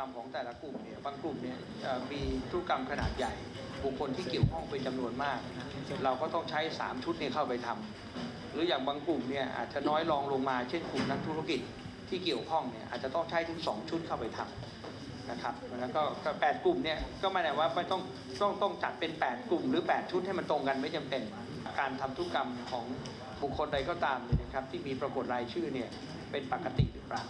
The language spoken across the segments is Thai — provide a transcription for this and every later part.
รรมของแต่ละกลุ่มเนี่ยบางกลุ่มเนี่ยมีธุรกรรมขนาดใหญ่ บุคคลที่เกี่ยวข้องเป็นจำนวนมาก เราก็ต้องใช้ 3 ชุดเนี่ยเข้าไปทำหรืออย่างบางกลุ่มเนี่ยอาจจะน้อยรองลงมาเช่นกลุ่มนักธุรกิจที่เกี่ยวข้องเนี่ยอาจจะต้องใช้ถึง 2 ชุดเข้าไปทำนะครับแล้วก็แปดกลุ่มเนี่ยก็ไม่ได้ว่าไม่ต้องต้องต้องจัดเป็น 8 กลุ่มหรือ 8 ชุดให้มันตรงกันไม่จำเป็น การทำธุรกรรมของบุคคลใดก็ตามเนี่ยนะครับที่มีปรากฏรายชื่อเนี่ยเป็นปกติหรือเปล่า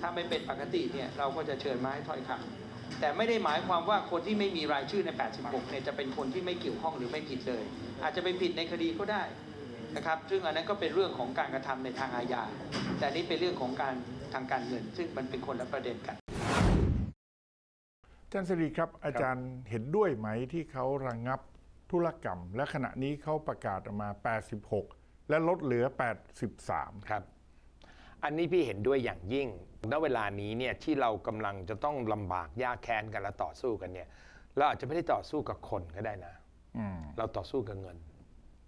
ถ้าไม่เป็นปกติเนี่ยเราก็จะเชิญมาให้ถ้อยคำแต่ไม่ได้หมายความว่าคนที่ไม่มีรายชื่อใน 86 เนี่ยจะเป็นคนที่ไม่เกี่ยวข้องหรือไม่ผิดเลย อาจจะไปผิดในคดีก็ได้นะครับ ซึ่งอันนั้นก็เป็นเรื่องของการกระทำในทางอาญา แต่นี่เป็นเรื่องของการทางการเงิน ซึ่งมันเป็นคนละประเด็นกันอาจารย์สิริครับ อาจารย์เห็นด้วยไหมที่เขาระงงับธุรกรรม และขณะนี้เขาประกาศออกมา 86 และลดเหลือ 83 ครับ อันนี้พี่เห็นด้วยอย่างยิ่ง ณ เวลานี้เนี่ยที่เรากำลังจะต้องลำบากยากแค้นกันและต่อสู้กันเนี่ย เราอาจจะไม่ได้ต่อสู้กับคนก็ได้นะอืมเราต่อสู้กับเงิน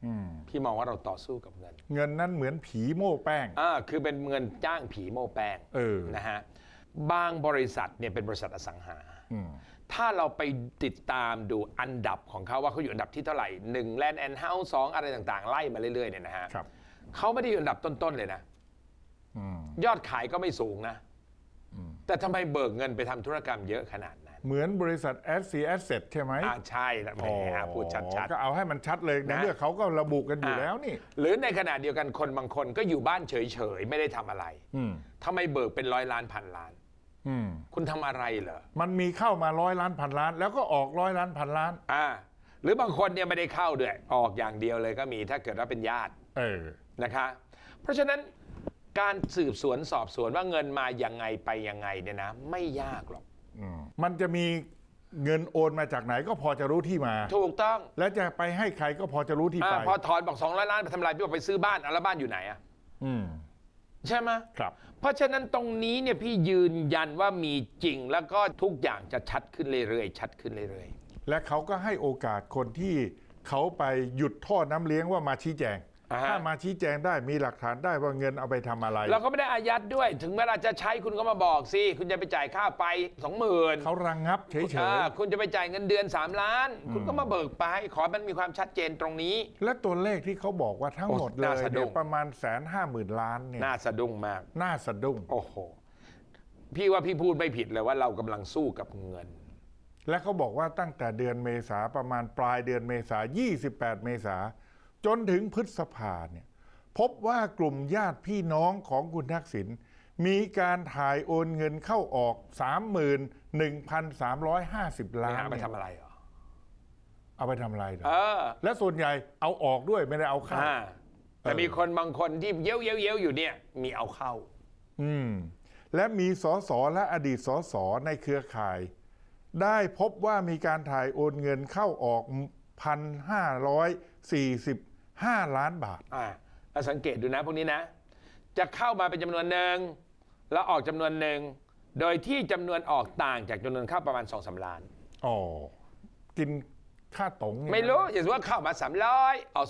อืมพี่มองว่าเราต่อสู้กับเงิน เงินนั้นเหมือนผีโม่แป้งอ่าคือเป็นเงินจ้างผีโม้แป้งเออนะฮะบางบริษัทเนี่ยเป็นบริษัทอสังหาอืมถ้าเราไปติดตามดูอันดับของเขาว่าเขาอยู่อันดับที่เท่าไหร่หนึ่งแลนด์แอนด์เฮาส์สองอะไรต่างๆ ไล่มาเรื่อยๆเนี่ยนะฮะครับเขาไม่ได้อยู่อันดับต้นๆเลยนะอืม ยอดขายก็ไม่สูงนะ แต่ทำไมเบิกเงินไปทำธุรกรรมเยอะขนาดนั้น เหมือนบริษัท SC Asset ใช่ไหมอ่าใช่นะแหมพูดชัดก็เอาให้มันชัดเลยในเมื่อเขาก็ระบุกันอยู่อะแล้วนี่ๆหรือในขณะเดียวกันคนบางคนก็อยู่บ้านเฉยๆ ไม่ได้ทำอะไรอืมทำไมเบิกเป็นร้อยล้านพันล้านอืมคุณทำอะไรเหรอ มันมีเข้ามาร้อยล้านพันล้าน แล้วก็ออกร้อยล้านพันล้าน อ่า หรือบางคนเนี่ยไม่ได้เข้าด้วย ออกอย่างเดียวเลยก็มีถ้าเกิดว่าเป็นญาติ เออ นะคะ เพราะฉะนั้น การสืบสวนสอบสวนว่าเงินมายังไงไปยังไงเนี่ยนะ ไม่ยากหรอก อืมมันจะมีเงินโอนมาจากไหนก็พอจะรู้ที่มา ถูกต้องแล้วจะไปให้ใครก็พอจะรู้ที่อาไปพอถอนบอกสองร้อยล้านไปทำอะไรพี่บอกไปซื้อบ้านเอาแล้วบ้านอยู่ไหนอะอืมใช่ไหมครับ เพราะฉะนั้นตรงนี้เนี่ยพี่ยืนยันว่ามีจริงแล้วก็ทุกอย่างจะชัดขึ้นเรื่อยๆชัดขึ้นเรื่อยและเขาก็ให้โอกาสคนที่เขาไปหยุดท่อน้ำเลี้ยงว่ามาชี้แจงอ่าฮะ ถ้ามาชี้แจงได้มีหลักฐานได้ว่าเงินเอาไปทำอะไรๆเราก็ไม่ได้อายัดด้วย ถึงเวลาจะใช้คุณก็มาบอกสิ คุณจะไปจ่ายค่าไฟสองหมื่นเขาระงงับเฉยคุณจะไปจ่ายเงินเดือน 3 ล้าน คุณก็มาเบิกไป ขอให้มันมีความชัดเจนตรงนี้ ๆและตัวเลขที่เขาบอกว่าทั้งโอ้หมดเลน่ายสะดุ้เนี่งยประมาณแสนห้าหมื่นล้านเนี่ยน่าสะดุ้งมาก น่าสะดุ้ง โอ้โห พี่ว่าพี่พูดไม่ผิดเลยว่าเรากำลังสู้กับเงิน และเขาบอกว่าตั้งแต่เดือนเมษาประมาณปลายเดือนเมษา28 เมษา จนถึงพฤษภาเนี่ยพบว่ากลุ่มญาติพี่น้องของคุณทักษิณมีการถ่ายโอนเงินเข้าออก 31,350 ล้านเอาไปเนี่ยทำอะไรเหรอ เอาไปทำอะไรเหรอเออ และส่วนใหญ่เอาออกด้วยไม่ได้เอาเข้า อ่าแต่เออมีคนบางคนที่เย้ยวเย้ยวเย้ยวอยู่เนี่ย มีเอาเข้า อืมและมีสสและอดีตสสในเครือข่าย ได้พบว่ามีการถ่ายโอนเงินเข้าออก 1,545ล้านบาท อ่าแล้วสังเกตดูนะพวกนี้นะ จะเข้ามาเป็นจำนวนหนึ่งแล้วออกจำนวนหนึ่งโดยที่จำนวนออกต่างจากจำนวนเข้าประมาณ2อสล้าน อ๋อ กินค่าตงเนี่ยไม่รู้อย่างสมมติว่าเข้ามา 300 ออก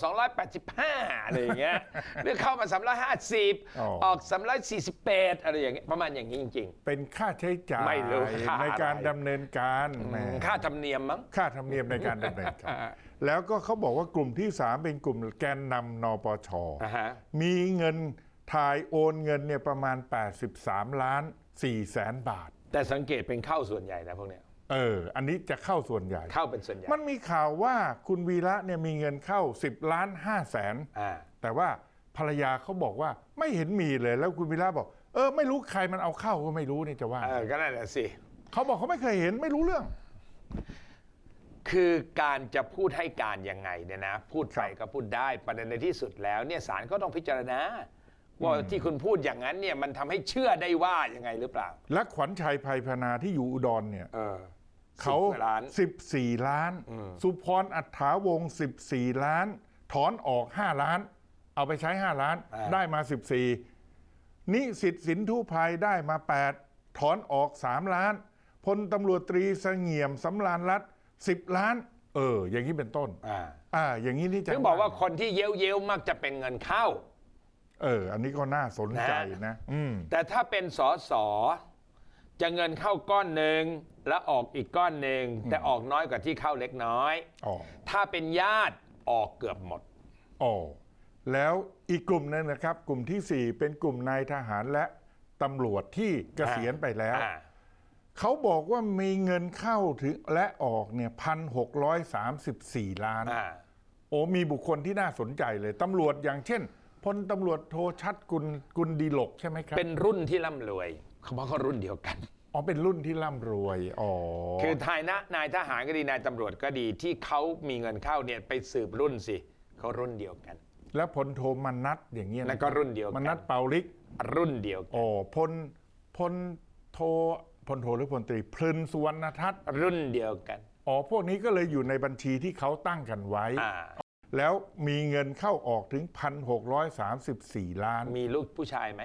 285 อะไรอย่างเงี้ย หรือเข้ามา 350 ออก 348อะไรอย่างเงี้ยประมาณอย่างนี้จริง เป็นค่าใช้จ่ายไม่รู้ค่าในการอะไรดำเนินการแหมๆค่าธรรมเนียมมั้ง ค่าธรรมเนียมในการดำเนินการ อ่า แล้วก็เขาบอกว่ากลุ่มที่ 3 เป็นกลุ่มแกนนำนปช อ่าฮะ มีเงินถ่ายโอนเงินเนี่ยประมาณ 83 ล้าน4แสนบาท แต่สังเกตเป็นเข้าส่วนใหญ่นะพวกเนี้ยเออ อันนี้จะเข้าส่วนใหญ่ เข้าเป็นส่วนใหญ่มันมีข่าวว่าคุณวีระเนี่ยมีเงินเข้า 10 ล้าน5แสน อ่าแต่ว่าภรรยาเขาบอกว่าไม่เห็นมีเลยแล้วคุณวีระบอก เออไม่รู้ใครมันเอาเข้าก็ไม่รู้นี่จะว่าเออก็นั่นแหละสิ เขาบอกเขาไม่เคยเห็นไม่รู้เรื่อง คือการจะพูดให้การยังไงเนี่ยนะ พูดไปก็พูดได้ประเด็นในที่สุดแล้วเนี่ยศาลก็ต้องพิจารณาว่าที่คุณพูดอย่างนั้นเนี่ยมันทำให้เชื่อได้ว่ายังไงหรือเปล่า และขวัญชัยภัยพนาที่อยู่อุดรเนี่ยเออเขาสิบกว่ล้าน14ล้าน สุพรอัฏฐาวงศ์14ล้าน ถอนออก5ล้าน เอาไปใช้5ล้าน ได้มา14นิสิตสินทุภัยได้มา8ถอนออก3ล้านพลตำรวจตรีเสงี่ยมสำราญรัฐ 10ล้าน เออ อย่างนี้เป็นต้น อ่าอ่า อย่างนี้นี่จะถึงบอกว่าคนที่เย้ยวเย้ยวๆมักจะเป็นเงินเข้า เออ อันนี้ก็น่าสนใจนะ อืมแต่ถ้าเป็นสอสอจะเงินเข้าก้อนหนึ่งแล้วออกอีกก้อนหนึ่งแต่ออกน้อยกว่าที่เข้าเล็กน้อย อ๋อถ้าเป็นญาติออกเกือบหมด อ๋อแล้วอีกกลุ่มหนึงนะครับ กลุ่มที่4เป็นกลุ่มนายทหารและตำรวจที่เกษียณไปแล้ว อ่า เขาบอกว่ามีเงินเข้าถึงและออกเนี่ยพันหกร้อยสามสิบสี่ล้าน อ่า โอ้มีบุคคลที่น่าสนใจเลยตำรวจอย่างเช่นพลตำรวจโทชัดกุลกุลดีหลกใช่ไหมครับเป็นรุ่นที่ร่ำรวยเขาบอกเขารุ่นเดียวกัน อ๋อเป็นรุ่นที่ร่ำรวยอ๋อคือทายนะนายทหารก็ดีนายตำรวจก็ดีที่เขามีเงินเข้าเนี่ยไปสืบรุ่นสิเขารุ่นเดียวกัน แล้วพลโทมนัทอย่างเงี้ยะนั่นก็รุ่นเดียวกัน มนัทเปาลิก รุ่นเดียวกัน อ๋อพลพลโท พลโทหรือพลตรีพลึนสุวรรณทัศน์รุ่นเดียวกัน อ๋อพวกนี้ก็เลยอยู่ในบัญชีที่เขาตั้งกันไว้ อ่าแล้วมีเงินเข้าออกถึง 1,634 ล้านมีลูกผู้ชายไหม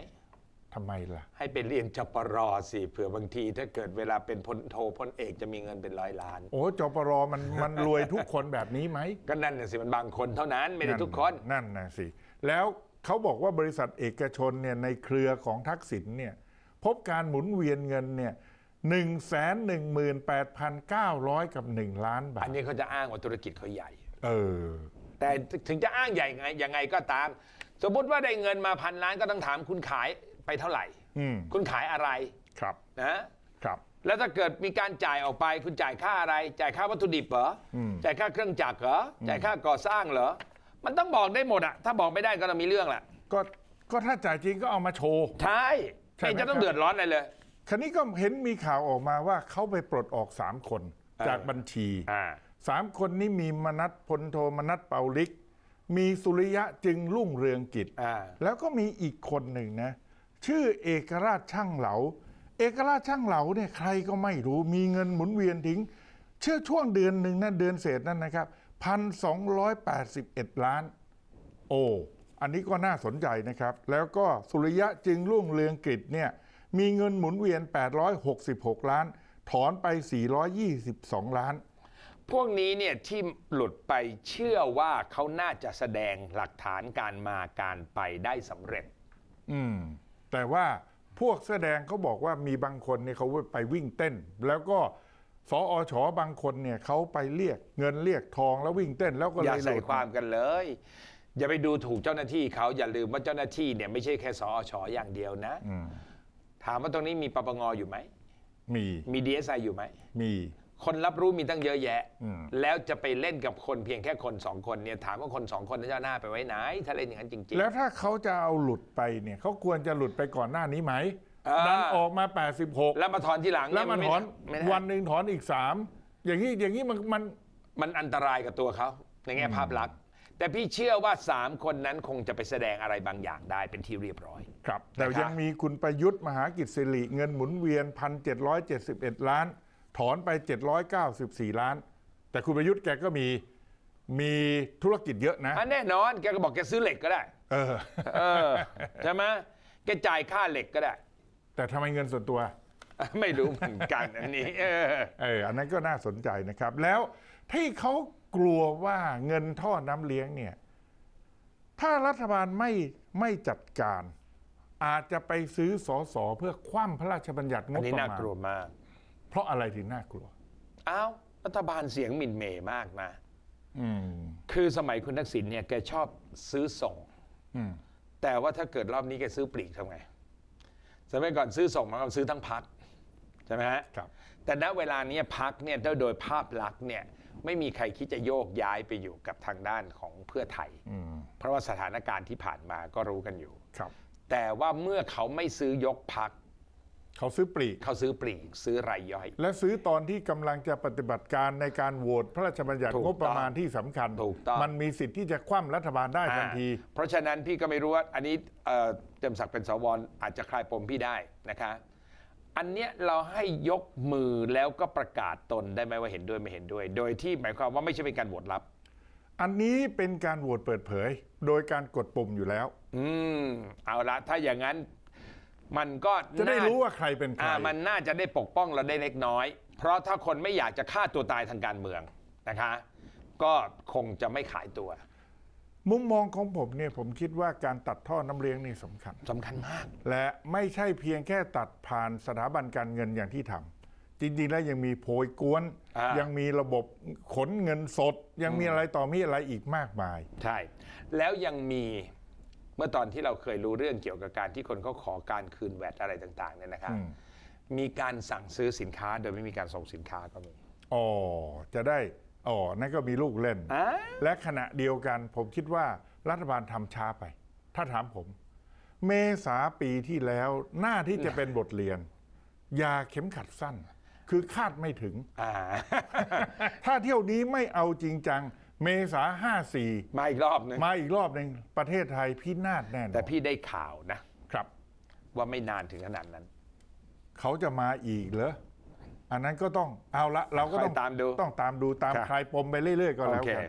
ทำไมล่ะ ให้ไปเรียนจปรสิเผื่อบางทีถ้าเกิดเวลาเป็นพลโทพลเอกจะมีเงินเป็นร้อยล้าน โอ้จปรมันมันรวยทุกคนแบบนี้ไหม ก็นั่นน่ะสิมันบางคนเท่านั้นไม่ได้ทุกคน นั่นนะสิ แล้วเขาบอกว่าบริษัทเอกชนเนี่ยในเครือของทักษิณเนี่ยพบการหมุนเวียนเงินเนี่ย หนึ่งแสนหนึ่งหมื่นแปดพันเก้าร้อยกับหนึ่งล้านบาอัทนนี้เขาจะอ้างว่าธุรกิจเขาใหญ่ เออ แต่ถึงจะอ้างใหญ่ไงยังไงก็ตาม สมมติว่าได้เงินมาพันล้านก็ต้องถามคุณขายไปเท่าไหร่ อืมคุณขายอะไรครับนะครับ แล้วถ้าเกิดมีการจ่ายออกไปคุณจ่ายค่าอะไร จ่ายค่าวัตถุดิบเหรออม จ่ายค่าเครื่องจักรเหรอจ่ายค่าก่อสร้างเหรอมันต้องบอกได้หมดอะถ้าบอกไม่ได้ก็ต้องมีเรื่องแหละก็ก็ถ้าจ่ายจริงก็เอามาโชว์ ใช่ใช่ไหม ไม่จะต้องครับเดือดร้อนอะไรเลย คราวนี้ก็เห็นมีข่าวออกมาว่าเขาไปปลดออกสามคนเออจากบัญชีอ่าสามคนนี้มีมนัทพลโทมนัทเปาลิก มีสุริยะจึงรุ่งเรืองกิจอ่าแล้วก็มีอีกคนหนึ่งนะ ชื่อเอกราชช่างเหลา เอกราชช่างเหลาเนี่ยใครก็ไม่รู้มีเงินหมุนเวียนถึงเชื่อช่วงเดือนหนึ่งนะเดือนเศษนั่นนะครับพันสองร้อยแปดสิบเอ็ดล้าน โอ้อันนี้ก็น่าสนใจนะครับ แล้วก็สุริยะจึงรุ่งเรืองกิจเนี่ย มีเงินหมุนเวียน 866 ล้าน ถอนไป 422 ล้าน พวกนี้เนี่ยที่หลุดไปเชื่อว่าเขาน่าจะแสดงหลักฐานการมาการไปได้สำเร็จ อืม แต่ว่าพวกแสดงเขาบอกว่ามีบางคนเนี่ยเขาไปวิ่งเต้น แล้วก็สอชบางคนเนี่ยเขาไปเรียกเงินเรียกทองแล้ววิ่งเต้นแล้วก็อย่าเลยหใส่ลุดความกันเลย อย่าไปดูถูกเจ้าหน้าที่เขาอย่าลืมว่าเจ้าหน้าที่เนี่ยไม่ใช่แค่สอชอย่างเดียวนะ อืม ถามว่าตรงนี้มีปปงอยู่ไหม มีมีดีเอสไออยู่ไหม มีคนรับรู้มีตั้งเยอะแยะอืมแล้วจะไปเล่นกับคนเพียงแค่คนสองคนเนี่ยถามว่าคนสองคนนั้นจะเอาหน้าไปไว้ไหน ถ้าเล่นอย่างนั้นจริงแล้วถ้าเขาจะเอาหลุดไปเนี่ยเขาควรจะหลุดไปก่อนหน้านี้ไหมอ่าดันออกมาๆ86 แล้วมาถอนทีหลังแล้วมันเยถอนไม่ได้วันหนึ่งถอนอีกสามอย่างนี้อย่างนี้มันมันมันอันตรายกับตัวเขาในแง่ภาพลักษณ์ แต่พี่เชื่อว่าสามคนนั้นคงจะไปแสดงอะไรบางอย่างได้เป็นที่เรียบร้อย ครับแต่นะครับ ยังมีคุณประยุทธ์มหากิจสิริเงินหมุนเวียน 1,771 ล้าน ถอนไป 794 ล้าน แต่คุณประยุทธ์แกก็มีมีธุรกิจเยอะนะอะแน่นอนแกก็บอกแกซื้อเหล็กก็ได้เออ เออใช่ไหมแกจ่ายค่าเหล็กก็ได้ แต่ทำไมเงินส่วนตัว ไม่รู้เหมือนกันอันนี้เออเอออันนั้นก็น่าสนใจนะครับ แล้วที่เขากลัวว่าเงินท่อน้ำเลี้ยงเนี่ย ถ้ารัฐบาลไม่ไม่จัดการ อาจจะไปซื้อสอสอเพื่อคว่ำพระราชบัญญัติงอันบนี้ประน่ามาณกลัวมาก เพราะอะไรถึงน่ากลัว อ้าวรัฐบาลเสียงหมิ่นเหม่มากนะ อืม คือสมัยคุณทักษิณเนี่ยแกชอบซื้อส่ง อืม แต่ว่าถ้าเกิดรอบนี้แกซื้อปลีกทำไง สมัยก่อนซื้อส่งมันก็ซื้อทั้งพัก ใช่ไหมฮะครับ แต่ณเวลานี้พักเนี่ยโดยภาพลักษณ์เนี่ยไม่มีใครคิดจะโยกย้ายไปอยู่กับทางด้านของเพื่อไทยอืมเพราะว่าสถานการณ์ที่ผ่านมาก็รู้กันอยู่ครับ แต่ว่าเมื่อเขาไม่ซื้อยกพักเขาซื้อปลีกเขาซื้อปลีกซื้อรายย่อย และซื้อตอนที่กำลังจะปฏิบัติการในการโหวตพระราชบัญญัติถูกงบประมาณที่สำคัญถูกต้องมันมีสิทธิ์ที่จะคว่ำรัฐบาลได้ทันทีอ่าเพราะฉะนั้นพี่ก็ไม่รู้ว่าอันนี้เอ่อเต็มศักดิ์เป็นสวอาจจะคลายปมพี่ได้นะคะ อันเนี้ยเราให้ยกมือแล้วก็ประกาศตนได้ไหมว่าเห็นด้วยไม่เห็นด้วย โดยที่หมายความว่าไม่ใช่เป็นการโหวตลับ อันนี้เป็นการโหวตเปิดเผย โดยการกดปุ่มอยู่แล้ว อืมเอาละถ้าอย่างนั้นมันก็จะได้น่รู้ว่าใครเป็นใคร อ่ามันน่าจะได้ปกป้องเราได้เล็กน้อย เพราะถ้าคนไม่อยากจะฆ่าตัวตายทางการเมืองนะคะ ก็คงจะไม่ขายตัว มุมมองของผมเนี่ยผมคิดว่าการตัดท่อน้ำเลี้ยงนี่สำคัญ สำคัญมาก และไม่ใช่เพียงแค่ตัดผ่านสถาบันการเงินอย่างที่ทำจริงๆแล้วยังมีโพยกวน อ่ายั ยังมีระบบขนเงินสด ยังมีอะไรต่อมีอะไรอีกมากมาย ใช่ แล้วยังมีเมื่อตอนที่เราเคยรู้เรื่องเกี่ยวกับการที่คนเขาขอการคืนแวดอะไรต่างๆเนี่ยนะครับ อืม มีการสั่งซื้อสินค้าโดยไม่มีการส่งสินค้าก็มี อ๋อจะได้ อ๋อนั่นก็มีลูกเล่น อ่า และขณะเดียวกันผมคิดว่ารัฐบาลทำช้าไป ถ้าถามผม เมษาปีที่แล้วหน้าที่จะเป็นบทเรียน อย่าเข็มขัดสั้น คือคาดไม่ถึง อ่า ถ้าเที่ยวนี้ไม่เอาจริงจัง เมษาห้าสี่มาอีกรอบหนึงมาอีกรอบหนึ่งประเทศไทยพินาศแน่นอนแต่พี่ได้ข่าวนะ ครับ ว่าไม่นานถึงขนาดนั้น เขาจะมาอีกเหรอ อันนั้นก็ต้องเอาละเราก็ต้องคอยตามดูต้องตามดูตามครับคลายปมไปเรื่อย ๆ ก็แล้วโอเคกัน